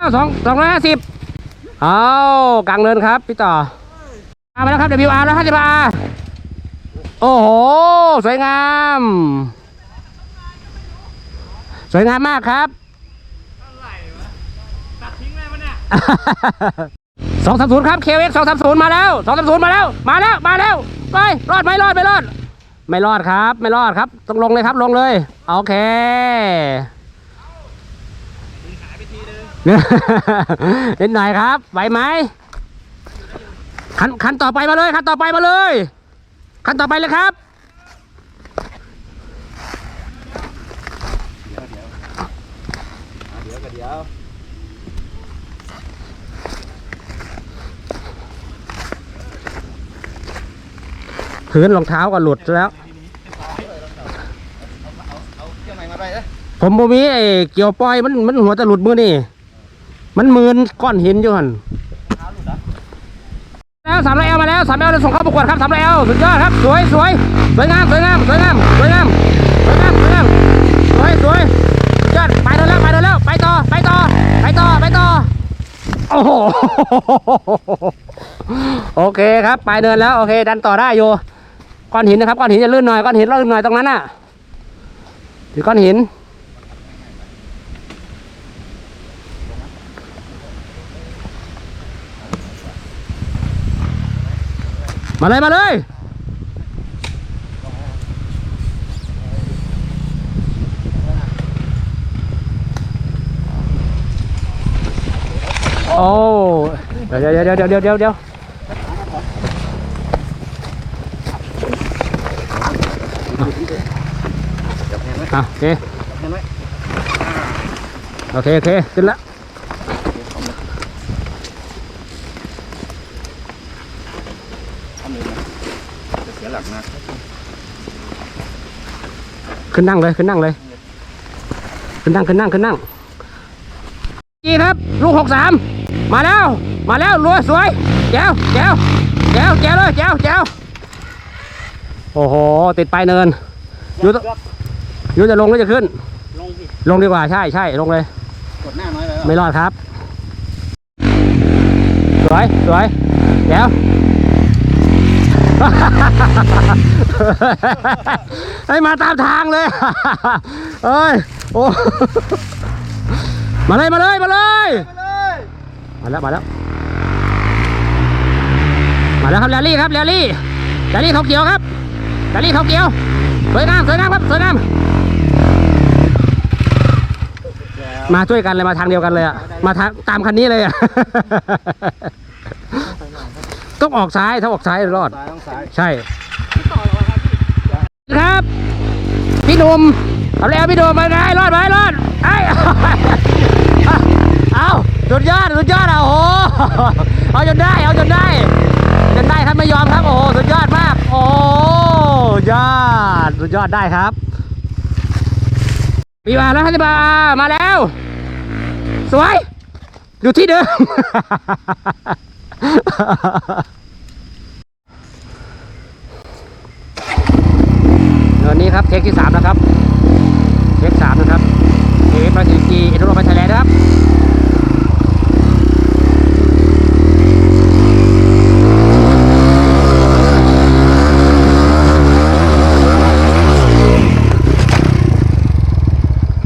สองสองร้อยห้าสิบเอากลางเนินครับ พี่ต่อมาแล้วครับ WR แล้วห้าสิบ R โอ้โห สวยงาม สวยงามมากครับสองสามศูนย์ครับเคเวสสองสามศูนย์มาแล้วสองสามศูนย์มาแล้ว มาแล้ว มาแล้วไปรอดไหมรอดไม่รอด ไม่รอดครับ ไม่รอดครับ ต้องลงเลยครับ ลงเลย โอเค นิดหน่อยครับไหวไหมคันคันต่อไปมาเลยคันต่อไปมาเลยคันต่อไปเลยครับเดี๋ยวเดี๋ยวพื้นรองเท้าก็หลุดแล้วเอาเครื่องใหม่มาไปเลยผมบ่มีไอ้เกี่ยวปล่อยมันมันหัวจะหลุดมือนี่ มันมืนก้อนหินอยู่หันแล้วสามร้อยเอลมาแล้วสามร้อยเอลส่งเข้าประกวดครับสามร้อยเอลสุดยอดครับสวยสวยสวยงามสวยงามสวยงามสวยงามสวยงามสวยงามสวยสวยสุดยอดไปเดินแล้วไปเดินแล้วไปต่อไปต่อไปต่อไปต่อโอ้โหโอเคครับ ไปเดินแล้วโอเค ดันต่อได้อยู่ก้อนหินนะครับก้อนหินจะลื่นหน่อยก้อนหินลื่นหน่อยตรงนั้นน่ะถือก้อนหิน มาเลย มาเลยโอ้เดี๋ยวเดี๋ยวเดี๋ยวเดี๋ยวเดี๋ยวเดี๋ยวอะโอเคเห็นไหมโอเคโอเคขึ้นละ ทำเลยนะจะเสียหลักนะขึ้นนั่งเลยขึ้นนั่งเลย ขึ้นนั่งขึ้นนั่งขึ้นนั่งจีครับ ลูกหกสามมาแล้ว มาแล้วรวยสวยแจ๋วแจ๋วแจ๋วแจ๋วเลยแจ๋วแจ๋วโอ้โห ติดปลายเนินอยู่ตรงยูจะลงหรือจะขึ้น ลงสิลงดีกว่าใช่ใช่ลงเลยกดหน้าน้อยแล้วไม่รอดครับ สวยสวยเดี๋ยว ให้มาตามทางเลยเอ้ยโอ้มาเลยมาเลยมาเลยมาแล้วมาแล้วมาแล้วครับแรลลี่ครับแรลลี่แรลลี่เขาเขียวครับแรลลี่เขาเขียวสวยงามสวยงามครับสวยงามมาช่วยกันเลยมาทางเดียวกันเลยอะมาทางตามคันนี้เลยอะ ต้องออกซ้ายถ้าออกซ้ายรอด ซ้ายต้องซ้ายใช่ครับ พี่หนุ่มเอาแล้วพี่หนุ่มมาไงรอดไหมรอดไอ้เอาสุดยอดสุดยอดอะโอ้โหเอาจนได้เอาจนได้จนได้ครับไม่ยอมครับโอ้โหสุดยอดมาก โอ้ยอดสุดยอดได้ครับพี่มาแล้วฮันบามาแล้ว สวย อยู่ที่เดิม เนินนี้ครับเทคที่สามนะครับ เทคสามนะครับเอฟมาสีจีเอ็นโรไปไทยแลนด์นะครับ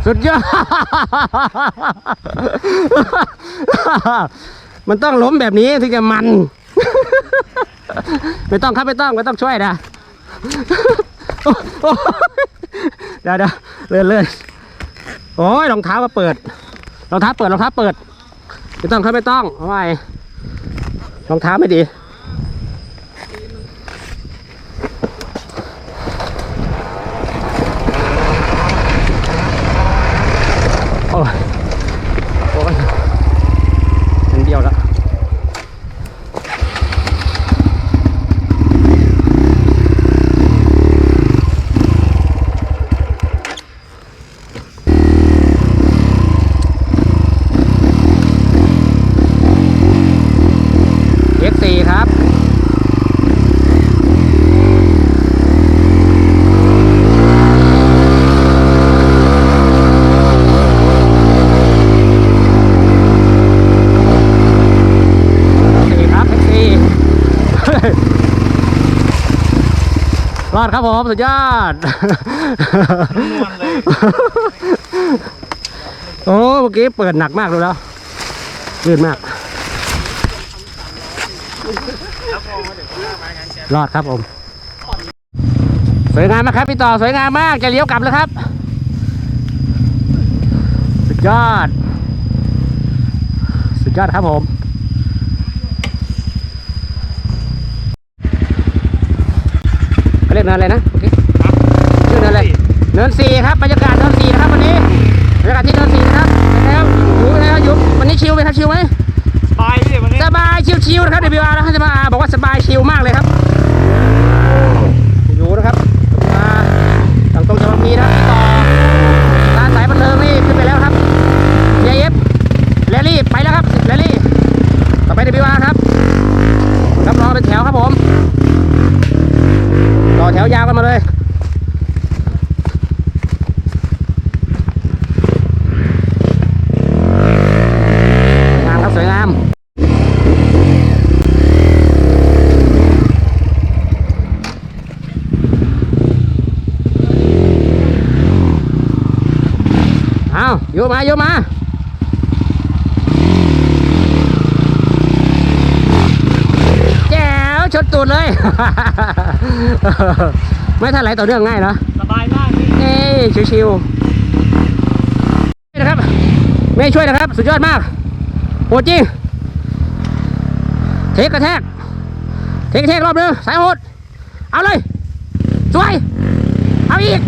สุดยอด มันต้องล้มแบบนี้ถึงจะมัน ไม่ต้องครับไม่ต้องไม่ต้องช่วยนะเดี๋ยวเดี๋ยวเลื่อนเลื่อนโอ้ยรองเท้ามาเปิดรองเท้าเปิดรองเท้าเปิด ไม่ต้องครับไม่ต้องเอาไว้รองเท้าไม่ดี โอ้ยโอ้ยมันเดียวแล้ว X4 ครับ รอดครับผมสุดยอดนวลเลยโอ้เมื่อกี้เปิดหนักมากดูแล้วลื่นมาก รอดครับผม สวยงามมากครับพี่ต่อสวยงามมากจะเลี้ยวกลับแล้วครับ สุดยอด สุดยอดครับผม เขาเรียกเนินอะไรนะเมื่อกี้ชื่อเนินอะไรเนินสี่ครับบรรยากาศเนินสี่นะครับวันนี้บรรยากาศที่เนินสี่นะครับเป็นแล้วอยู่เป็นแล้วอยู่วันนี้ชิลไหมครับชิลไหมสบายพี่วันนี้สบายชิลๆนะครับเดบิวอาร์นะฮะจะมาบอกว่าสบายชิลมากเลยครับอยู่นะครับมาต่างตรงจะมาพีนะครับต่อร้านสายบันเทิงนี่ขึ้นไปแล้วครับเอฟแรลลี่ไปแล้วครับแรลลี่ต่อไปเดบิวอาร์ครับรับรองเป็นแถวครับผมต่อแถวยาวกันมาเลยสวยงามครับสวยงาม เอาโยก มาโยกมาแจ๋วชนตูดเลย ไม่ทันไหลต่อเนื่องง่ายเนอะสบายมากพี่นี่ชิวๆนะครับไม่ช่วยนะครับ สุดยอดมากโหดจริงเทคกระแทก เทคกระแทกรอบนึงสายโหด เอาเลยสวย เอาอีก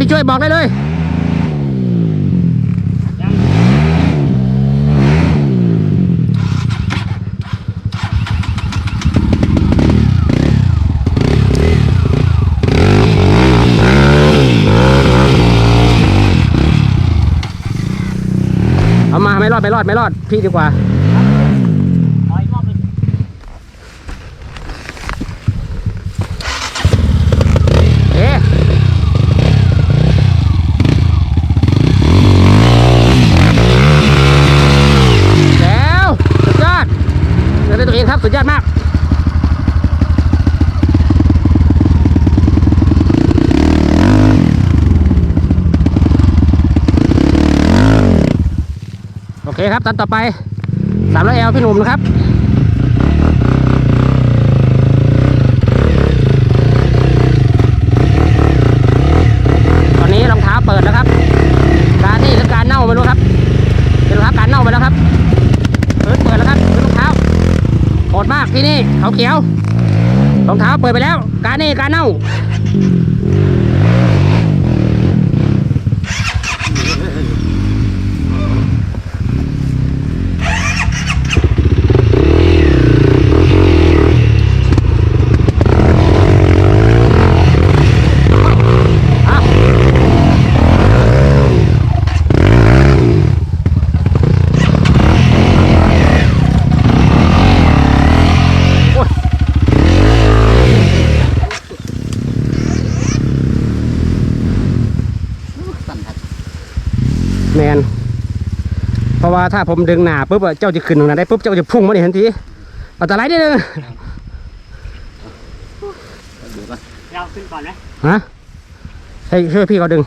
พี่ช่วยบอกได้เลยเอามาไม่รอดไม่รอดไม่รอดพี่ดีกว่า ขออีกรอบหนึง เอ๊ะแล้วสุดยอดเดินด้วยตัวเองครับ สุดยอดมาก โอเครับตันต่อไปสามร้อยเอลพี่หนุ่มนะครับตอนนี้รองเท้าเปิดแล้วครับ การนี่หรือการเน่าไม่รู้ครับเป็นรองเท้าการเน่าไปแล้วครับเปิดเปิดแล้วครับรองเท้าโหดมากที่นี่เขาเขียวรองเท้าเปิดไปแล้ว การนี่การเน่า แมนเพราะว่าถ้าผมดึงหนาปุ๊บอะเจ้าจะขึ้นตรงนั้นได้ปุ๊บเจ้าจะพุ่งมาเนี่ยทันทีอันตรายนิดนึงเราขึ้นก่อนไหมฮะให้ช่วยพี่เขาดึง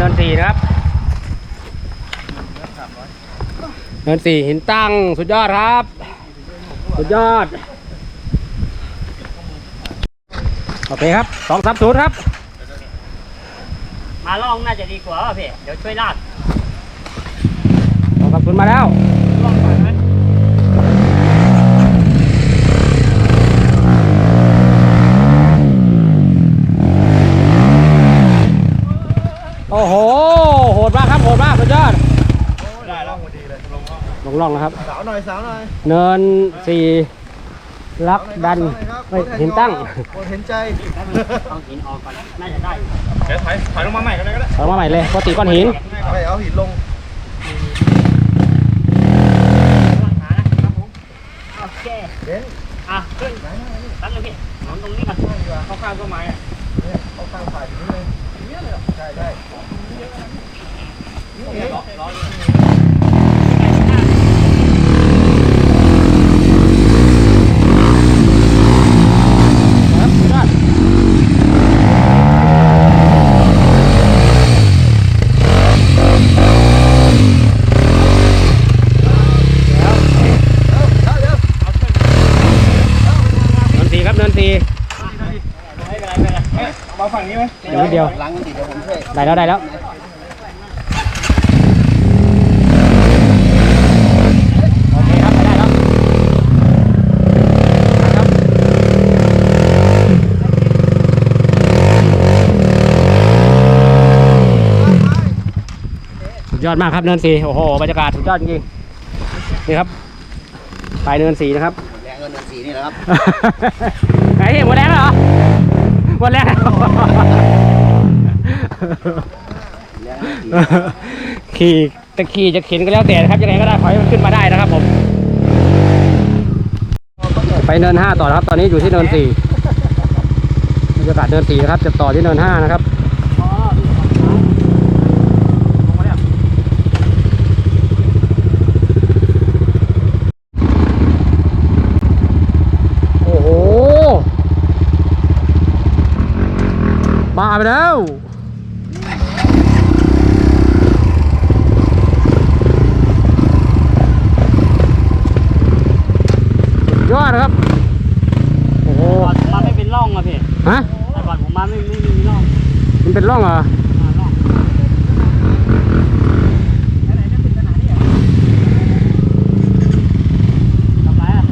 เนินสี่นะครับเนินสี่หินตั้งสุดยอดครับ สุดยอด โอเคครับสองสามศูนย์ครับ มาล่องน่าจะดีกว่าพี่เดี๋ยวช่วยลาดขอบคุณมาแล้ว งลงล่องนะครับ สาวหน่อยสาวหน่อยเนินสี่ลักดันเฮ้ยหินตั้งโปรดเห็นใจเอาหินออกก่อนน่าจะได้เดี๋ยวถอยถอยลงมาใหม่ก็ได้ก็ได้เอามาใหม่เลยปกติก้อนหินไปเอาหินลงวางขานะครับผมโอเคเด่นอะขึ้นตั้งเลยพี่นอนตรงนี้ก่อนเข้าข้างต้นไม้อะเนี่ยเอาข้างถ่ายถึงนี่เลยเนี่ยเลยใช่ใช่นี่เองครับสุดยอด เนินสี่ครับเนินสี่ ไม่เป็นไรไม่เป็นไร มาฝั่ง นี้ไหมนิดเดียวหลังมันติดเดี๋ยวผมช่วย ได้แล้วได้แล้ว โอเคครับไปได้แล้วครับ สุดยอดมากครับเนินสีโอ้โหบรรยากาศสุดยอดจริงๆนี่ครับปลายเนินสีนะครับ แรงเงินเงินสีนี่แหละครับไอ้หมดแรงแล้วเหรอหมดแรงแล้ว ขี่จะขี่จะเข็นก็แล้วแต่นะครับยังไงก็ได้ขอให้มันขึ้นมาได้นะครับผม ไปเนินห้าต่อครับ ตอนนี้อยู่ที่เนินสี่บรรยากาศเนินสี่นะครับ จะต่อที่เนินห้านะครับมาแล้วโอ้โหบ้าไปแล้ว สุดยอดนะครับ โอ้โห ก่อนผมมาไม่ เป็นร่องอะ